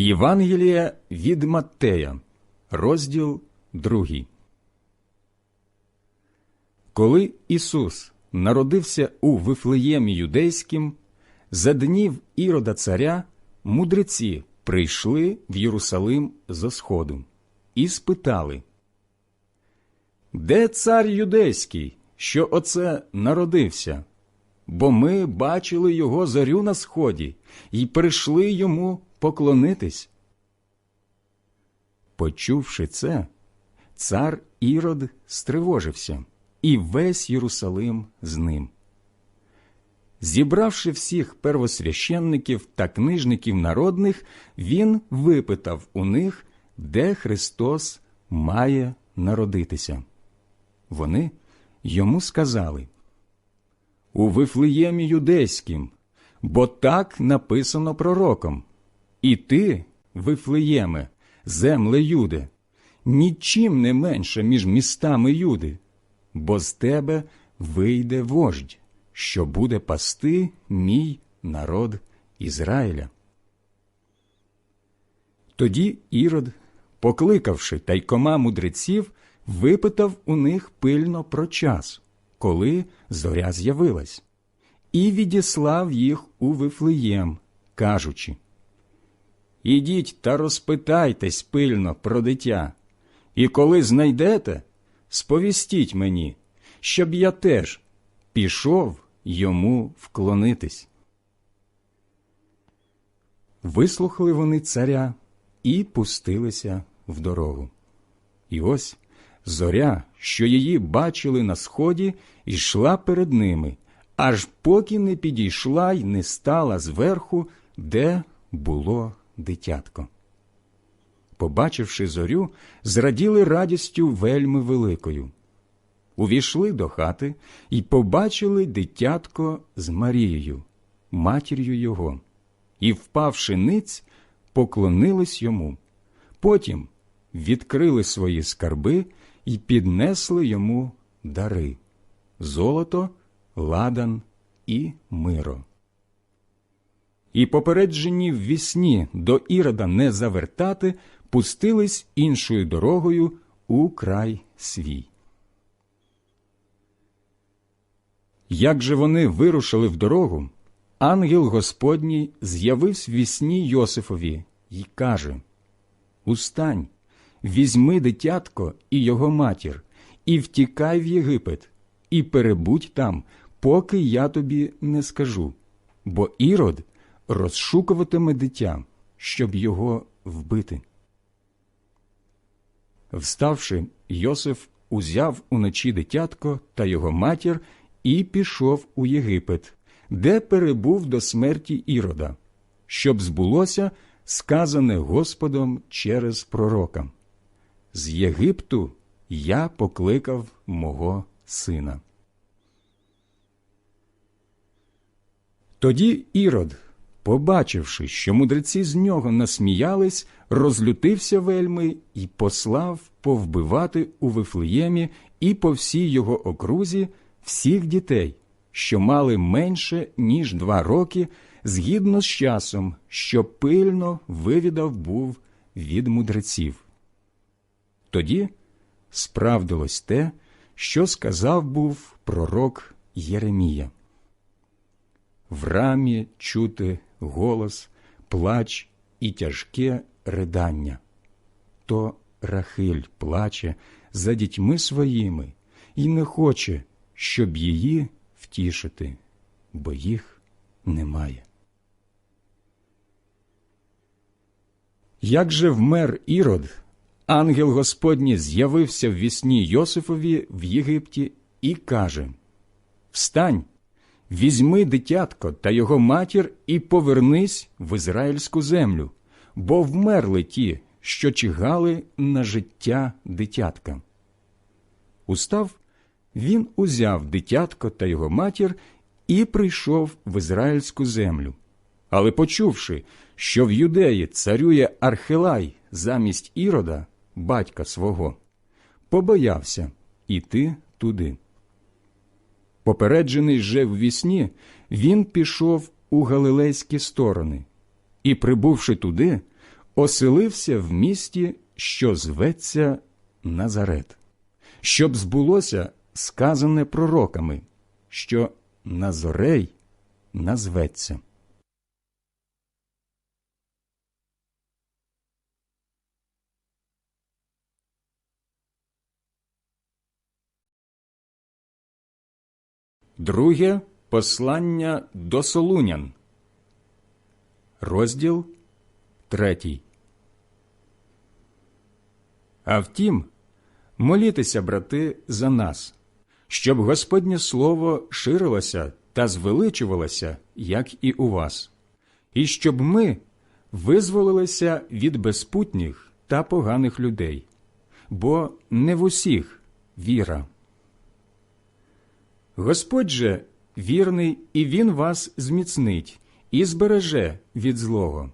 Євангелія від Маттея, розділ 2. Коли Ісус народився у Вифлеємі Юдейським, за днів Ірода царя мудреці прийшли в Єрусалим зо сходу і спитали, Де цар юдейський, що оце народився? Бо ми бачили його зорю на сході і прийшли йому поклонитись. Почувши це, цар Ірод стривожився, і весь Єрусалим з ним. Зібравши всіх первосвященників та книжників народних, він випитав у них, де Христос має народитися. Вони йому сказали у Вифлеємі юдейським, бо так написано пророком. І ти, Вифлеєме, земле Юде, нічим не менше між містами Юди, бо з тебе вийде вождь, що буде пасти мій народ Ізраїля. Тоді Ірод, покликавши тайкома мудреців, випитав у них пильно про час, коли зоря з'явилась, і відіслав їх у Вифлеєм, кажучи Ідіть та розпитайтесь пильно про дитя, і коли знайдете, сповістіть мені, щоб я теж пішов йому вклонитись. Вислухали вони царя і пустилися в дорогу. І ось зоря, що її бачили на сході, йшла перед ними, аж поки не підійшла й не стала зверху, де було дитятко. Побачивши зорю, зраділи радістю вельми великою. Увійшли до хати і побачили дитятко з Марією, матір'ю його, і, впавши ниць, поклонились йому. Потім відкрили свої скарби і піднесли йому дари золото, ладан і миро. І попереджені в вісні до Ірода не завертати, пустились іншою дорогою у край свій. Як же вони вирушили в дорогу, ангел Господній з'явився в вісні Йосифові й каже Устань, візьми дитятко і його матір, і втікай в Єгипет, і перебудь там, поки я тобі не скажу, бо Ірод розшукуватиме дитя, щоб його вбити. Вставши, Йосиф узяв уночі дитятко та його матір і пішов у Єгипет, де перебув до смерті Ірода, щоб збулося сказане Господом через пророка. З Єгипту я покликав мого сина. Тоді Ірод, побачивши, що мудреці з нього насміялись, розлютився вельми і послав повбивати у Вифлеємі і по всій його окрузі всіх дітей, що мали менше, ніж два роки, згідно з часом, що пильно вивідав був від мудреців. Тоді справдилось те, що сказав був пророк Єремія. В рамі чути голос, плач і тяжке ридання. То Рахиль плаче за дітьми своїми і не хоче, щоб її втішити, бо їх немає. Як же вмер Ірод, ангел Господній з'явився в вісні Йосифові в Єгипті і каже Встань, візьми дитятко та його матір і повернись в ізраїльську землю, бо вмерли ті, що чигали на життя дитятка. Устав, він узяв дитятко та його матір і прийшов в ізраїльську землю. Але почувши, що в юдеї царює Архилай замість Ірода, батька свого, побоявся іти туди. Попереджений же в вісні, він пішов у галилейські сторони і, прибувши туди, оселився в місті, що зветься Назарет, щоб збулося сказане пророками, що Назорей назветься. Друге послання до Солунян. Розділ третій. А втім, молітеся, брати, за нас, щоб Господнє Слово ширилося та звеличувалося, як і у вас, і щоб ми визволилися від безпутніх та поганих людей, бо не в усіх віра. Господь же вірний, і Він вас зміцнить і збереже від злого.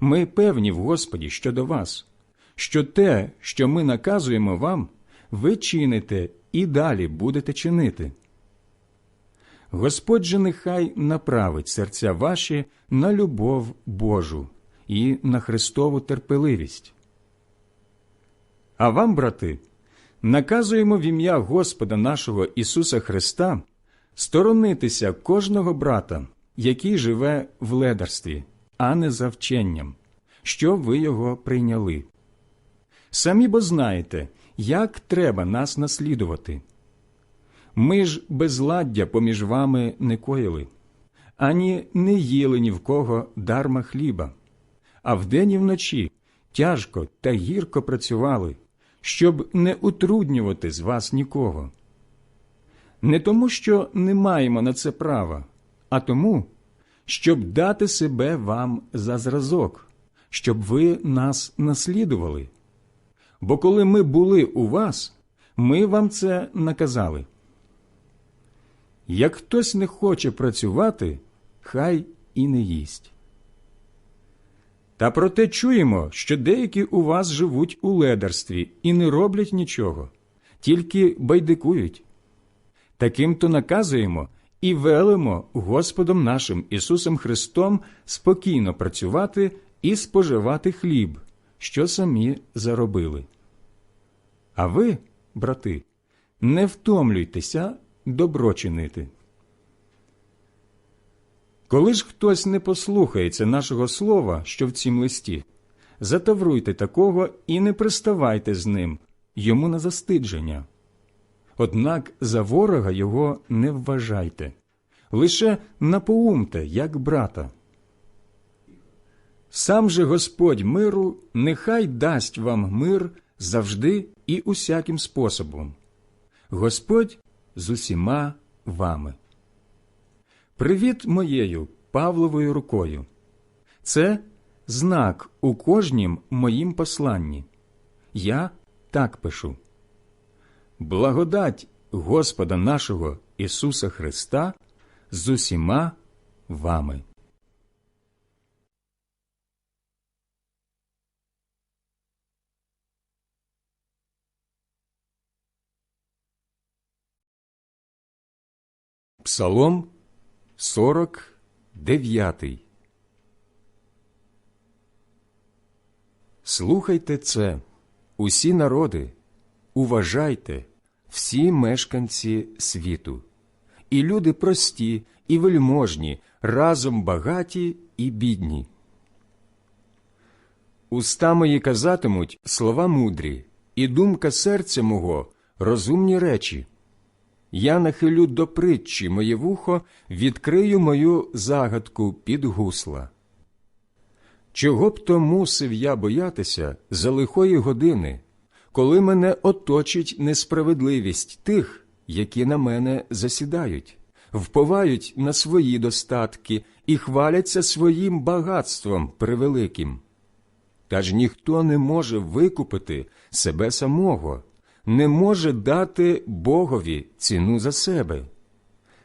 Ми певні в Господі щодо вас, що те, що ми наказуємо вам, ви чините і далі будете чинити. Господь же нехай направить серця ваші на любов Божу і на Христову терпеливість. А вам, брати, наказуємо в ім'я Господа нашого Ісуса Христа сторонитися кожного брата, який живе в ледарстві, а не за вченням, що ви його прийняли. Самі бо знаєте, як треба нас наслідувати. Ми ж безладдя поміж вами не коїли, ані не їли ні в кого дарма хліба, а вдень і вночі тяжко та гірко працювали, щоб не утруднювати з вас нікого. Не тому, що не маємо на це права, а тому, щоб дати себе вам за зразок, щоб ви нас наслідували. Бо коли ми були у вас, ми вам це наказали. Як хтось не хоче працювати, хай і не їсть. Та проте чуємо, що деякі у вас живуть у ледарстві і не роблять нічого, тільки байдикують. Таким то наказуємо і велимо Господом нашим Ісусом Христом спокійно працювати і споживати хліб, що самі заробили. А ви, брати, не втомлюйтеся добро чинити. Коли ж хтось не послухається нашого слова, що в цім листі, затавруйте такого і не приставайте з ним, йому на застидження. Однак за ворога його не вважайте, лише напоумте, як брата. Сам же Господь миру нехай дасть вам мир завжди і усяким способом. Господь з усіма вами. Привіт моєю Павловою рукою. Це знак у кожнім моїм посланні. Я так пишу. Благодать Господа нашого Ісуса Христа з усіма вами. Псалом 49 Слухайте це, усі народи, уважайте, всі мешканці світу, і люди прості, і вельможні, разом багаті і бідні. Уста мої казатимуть слова мудрі, і думка серця мого розумні речі. Я нахилю до притчі моє вухо, відкрию мою загадку під гусла. Чого б то мусив я боятися за лихої години, коли мене оточить несправедливість тих, які на мене засідають, вповають на свої достатки і хваляться своїм багатством превеликим? Та ж ніхто не може викупити себе самого не може дати Богові ціну за себе.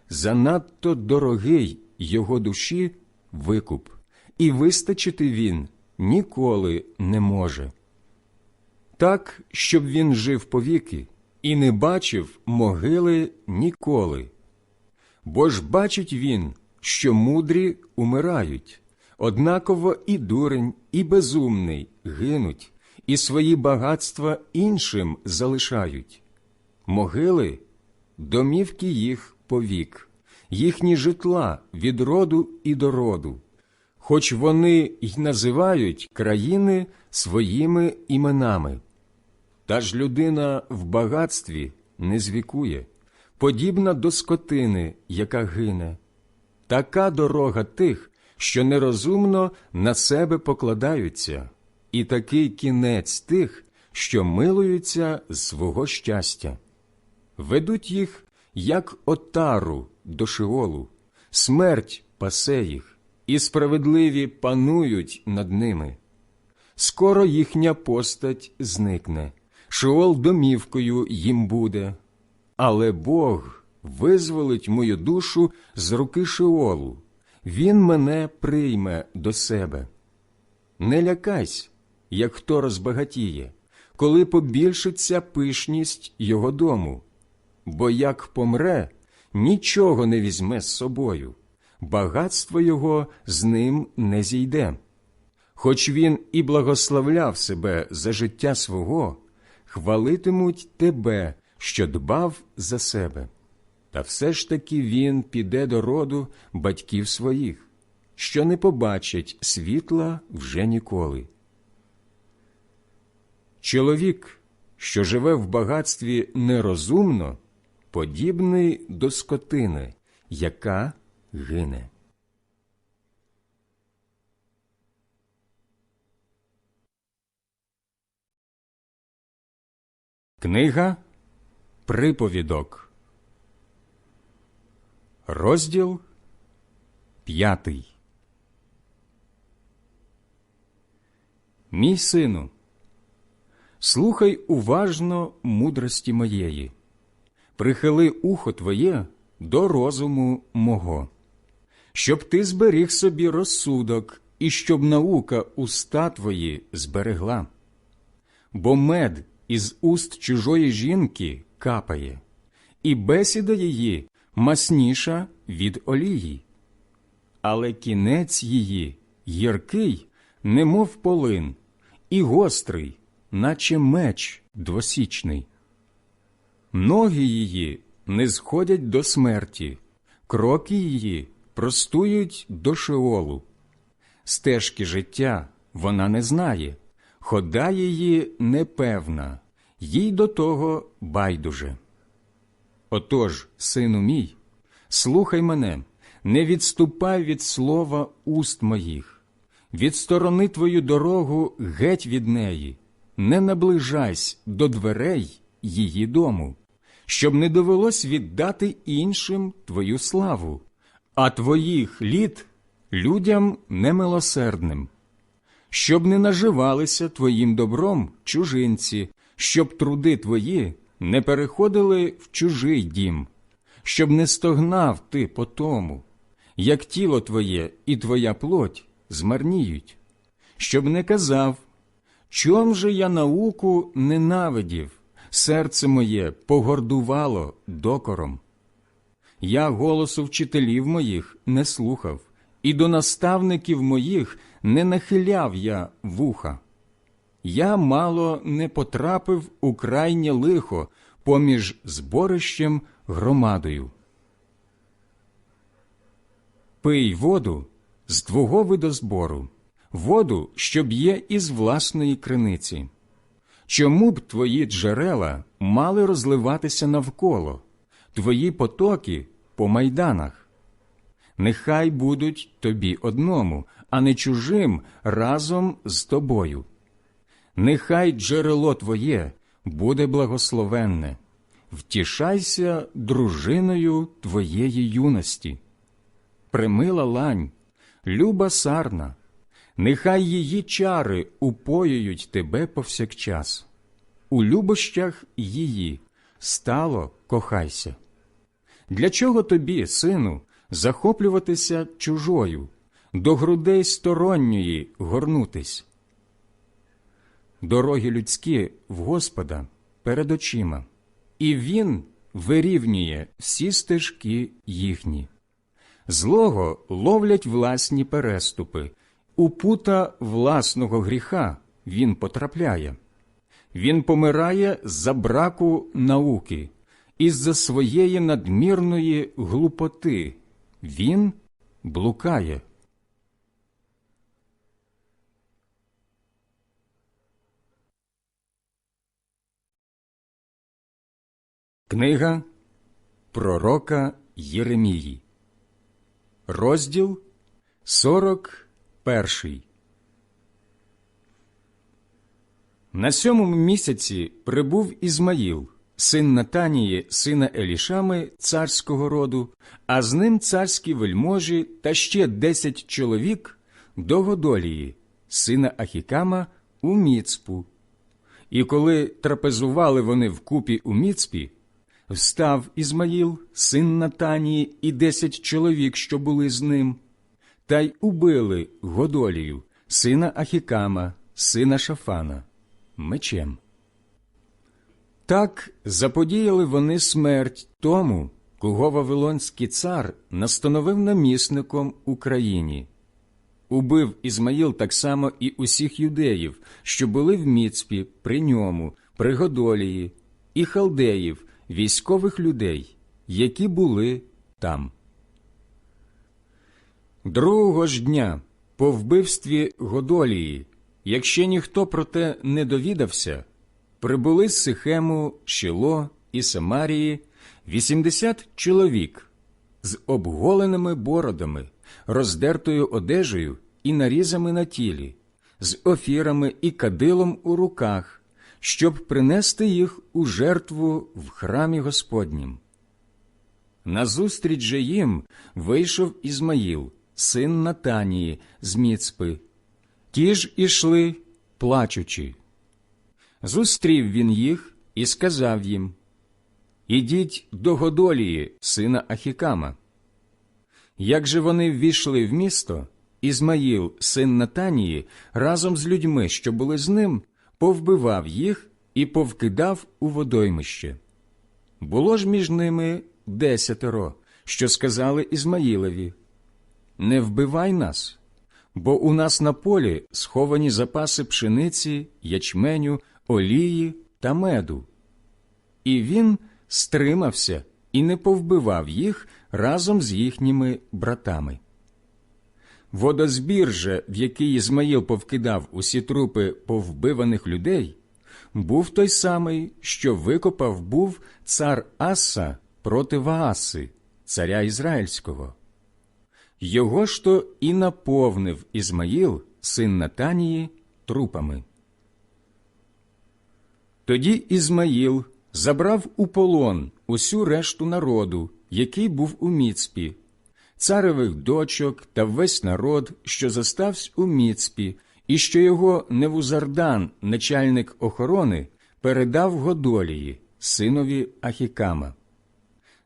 Занадто дорогий його душі викуп, і вистачити він ніколи не може. Так, щоб він жив повіки і не бачив могили ніколи. Бо ж бачить він, що мудрі умирають, Однаково і дурень, і безумний гинуть, і свої багатства іншим залишають. Могили домівки їх повік, їхні житла від роду і до роду, хоч вони й називають країни своїми іменами. Та ж людина в багатстві не звікує, подібна до скотини, яка гине. Така дорога тих, що нерозумно на себе покладаються, і такий кінець тих, що милуються з свого щастя. Ведуть їх, як отару до шиолу, смерть пасе їх, і справедливі панують над ними. Скоро їхня постать зникне, шиол домівкою їм буде, але Бог визволить мою душу з руки шиолу, Він мене прийме до себе. Не лякайся, як хто розбагатіє, коли побільшиться пишність його дому, бо як помре, нічого не візьме з собою, багатство його з ним не зійде. Хоч він і благословляв себе за життя свого, хвалитимуть тебе, що дбав за себе. Та все ж таки він піде до роду батьків своїх, що не побачать світла вже ніколи. Чоловік, що живе в багатстві нерозумно, подібний до скотини, яка гине. Книга Приповідок, розділ п'ятий. Мій сину, слухай уважно мудрості моєї, прихили ухо твоє до розуму мого, щоб ти зберіг собі розсудок і щоб наука уста твої зберегла. Бо мед із уст чужої жінки капає, і бесіда її масніша від олії. Але кінець її гіркий, немов полин, і гострий, наче меч двосічний. Ноги її не сходять до смерті, кроки її простують до шеолу. Стежки життя вона не знає, хода її непевна, їй до того байдуже. Отож, сину мій, слухай мене, не відступай від слова уст моїх, відсторони твою дорогу геть від неї, не наближайся до дверей її дому, щоб не довелось віддати іншим твою славу, а твоїх літ людям немилосердним щоб не наживалися твоїм добром чужинці, щоб труди твої не переходили в чужий дім, щоб не стогнав ти по тому, як тіло твоє і твоя плоть змарніють, щоб не казав, чом же я науку ненавидів, серце моє погордувало докором. Я голосу вчителів моїх не слухав, і до наставників моїх не нахиляв я вуха. Я мало не потрапив у крайнє лихо поміж зборищем громадою. Пий воду з твого видозбору, воду, що б'є із власної криниці. Чому б твої джерела мали розливатися навколо, твої потоки по майданах? Нехай будуть тобі одному, а не чужим разом з тобою. Нехай джерело твоє буде благословенне, втішайся дружиною твоєї юності. Примила лань, люба сарна, нехай її чари упоюють тебе повсякчас. У любощах її стало кохайся. Для чого тобі, сину, захоплюватися чужою, до грудей сторонньої горнутись. Дороги людські в Господа перед очима, і Він вирівнює всі стежки їхні. Злого ловлять власні переступи, у пута власного гріха він потрапляє. Він помирає за браку науки, із-за своєї надмірної глупоти. Він блукає. Книга Пророка Єремії, розділ 41. На сьомому місяці прибув Ізмаїл, син Натанії, сина Елішами, царського роду, а з ним царські вельможі та ще десять чоловік до Годолії, сина Ахікама, у Міцпу. І коли трапезували вони вкупі у Міцпі, Встав Ізмаїл, син Натанії, і десять чоловік, що були з ним, та й убили Годолію, сина Ахікама, сина Шафана, мечем. Так заподіяли вони смерть тому, кого Вавилонський цар настановив намісником Україні. Убив Ізмаїл так само і усіх юдеїв, що були в Міцпі при ньому, при Годолії, і халдеїв, військових людей, які були там. Другого ж дня по вбивстві Годолії, якщо ніхто про те не довідався, прибули з Сихему, Шило і Самарії вісімдесят чоловік з обголеними бородами, роздертою одежею і нарізами на тілі, з офірами і кадилом у руках щоб принести їх у жертву в храмі Господнім. Назустріч же їм вийшов Ізмаїл, син Натанії з Міцпи. Ті ж ішли, плачучи. Зустрів він їх і сказав їм Ідіть до Годолії, сина Ахікама. Як же вони ввійшли в місто, Ізмаїл, син Натанії, разом з людьми, що були з ним, повбивав їх і повкидав у водоймище. Було ж між ними десятеро, що сказали Ізмаїлові Не вбивай нас, бо у нас на полі сховані запаси пшениці, ячменю, олії та меду. І він стримався і не повбивав їх разом з їхніми братами. Водозбір же, в який Ізмаїл повкидав усі трупи повбиваних людей, був той самий, що викопав був цар Аса проти Вааси, царя Ізраїльського. Його ж то і наповнив Ізмаїл, син Натанії, трупами. Тоді Ізмаїл забрав у полон усю решту народу, який був у Міцпі, царевих дочок та весь народ, що зостався у Міцпі, і що його Невузардан, начальник охорони, передав Годолії, синові Ахікама.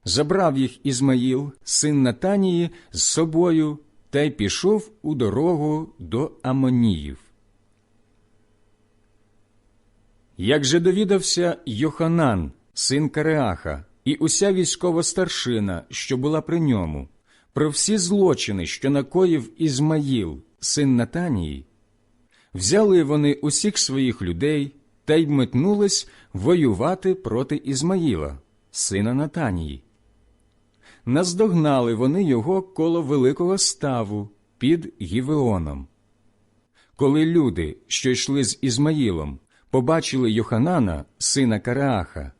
Забрав їх Ізмаїл, син Натанії, з собою та й пішов у дорогу до Амоніїв. Як же довідався Йоханан, син Кареаха, і уся військова старшина, що була при ньому, про всі злочини, що накоїв Ізмаїл, син Натанії, взяли вони усіх своїх людей та й метнулись воювати проти Ізмаїла, сина Натанії. Наздогнали вони його коло великого ставу під Гівеоном. Коли люди, що йшли з Ізмаїлом, побачили Йоханана, сина Карааха,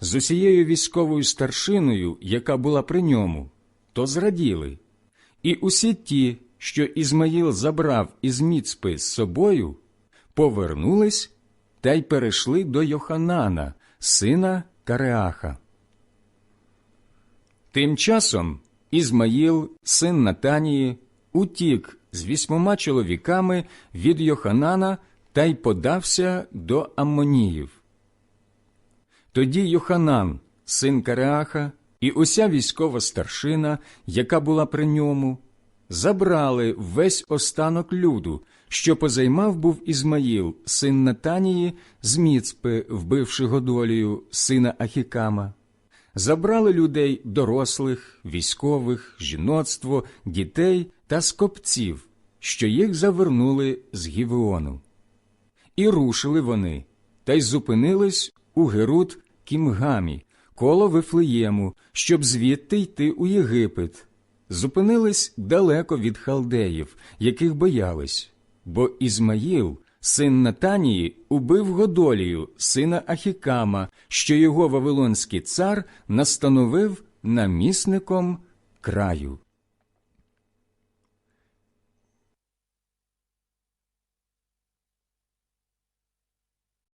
з усією військовою старшиною, яка була при ньому, то зраділи, і усі ті, що Ізмаїл забрав із Міцпи з собою, повернулись та й перейшли до Йоханана, сина Кареаха. Тим часом Ізмаїл, син Натанії, утік з вісьмома чоловіками від Йоханана та й подався до Аммоніїв. Тоді Йоханан, син Кареаха, і уся військова старшина, яка була при ньому, забрали весь останок люду, що позаймав був Ізмаїл, син Натанії, з Міцпи, вбивши Годолію, сина Ахікама. Забрали людей дорослих, військових, жіноцтво, дітей та скопців, що їх завернули з Гівеону. І рушили вони, та й зупинились у Герут Кімгамі, коло Вифлеєму, щоб звідти йти у Єгипет. Зупинились далеко від халдеїв, яких боялись, бо Ізмаїл, син Натанії, убив Годолію, сина Ахікама, що його вавилонський цар настановив намісником краю.